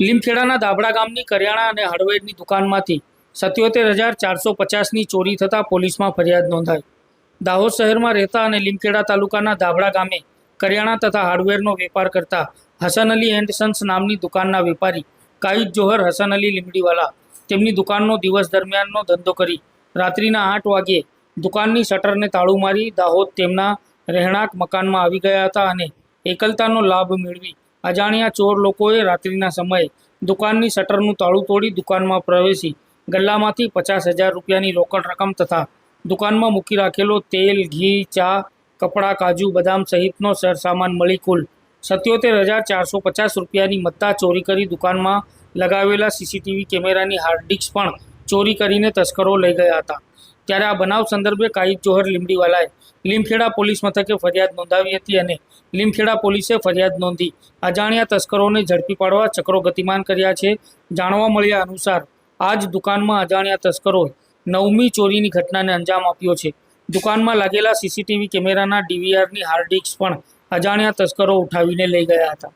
લીમખેડાના દાબડા ગામની કરિયાણા અને હાર્ડવેરની દુકાનમાંથી સત્યોતેર હજાર ચારસો પચાસની ચોરી થતાં પોલીસમાં ફરિયાદ નોંધાઈ. દાહોદ શહેરમાં રહેતા અને લીમખેડા તાલુકાના દાબડા ગામે કરિયાણા તથા હાર્ડવેરનો વેપાર કરતા હસન અલી એન્ડ સન્સ નામની દુકાનના વેપારી કાઈદ જોહર હસન અલી લીમડીવાલા તેમની દુકાનનો દિવસ દરમિયાનનો ધંધો કરી રાત્રિના આઠ વાગ્યે દુકાનની શટરને તાળું મારી દાહોદ તેમના રહેણાંક મકાનમાં આવી ગયા હતા અને એકલતાનો લાભ મેળવી અજાણ્યા ચોર લોકોએ રાત્રિના સમયે દુકાનની શટરનું તાળું તોડી દુકાનમાં પ્રવેશી. ગલ્લામાંથી પચાસ હજાર રૂપિયાની રોકડ રકમ તથા દુકાનમાં મૂકી રાખેલો તેલ, ઘી, ચા, કપડાં, કાજુ, બદામ સહિતનો સરસામાન મળી કુલ સત્યોતેર હજાર ચારસો પચાસ રૂપિયાની મત્તા ચોરી કરી દુકાનમાં લગાવેલા સીસીટીવી કેમેરાની હાર્ડ ડિસ્ક પણ ચોરી કરીને તસ્કરો લઈ ગયા હતા. ત્યારે આ બનાવ સંદર્ભે કાઈદ જોહર લીમડીવાલાએ લીમખેડા પોલીસ મથકે ફરિયાદ નોંધાવી હતી અને લીમખેડા પોલીસે ફરિયાદ નોંધી અજાણ્યા તસ્કરોને ઝડપી પાડવા ચક્રો ગતિમાન કર્યા છે. જાણવા મળ્યા અનુસાર આ જ દુકાનમાં અજાણ્યા તસ્કરોએ નવમી ચોરીની ઘટનાને અંજામ આપ્યો છે. દુકાનમાં લાગેલા સીસીટીવી કેમેરાના ડીવીઆરની હાર્ડ ડિસ્ક પણ અજાણ્યા તસ્કરો ઉઠાવીને લઈ ગયા હતા.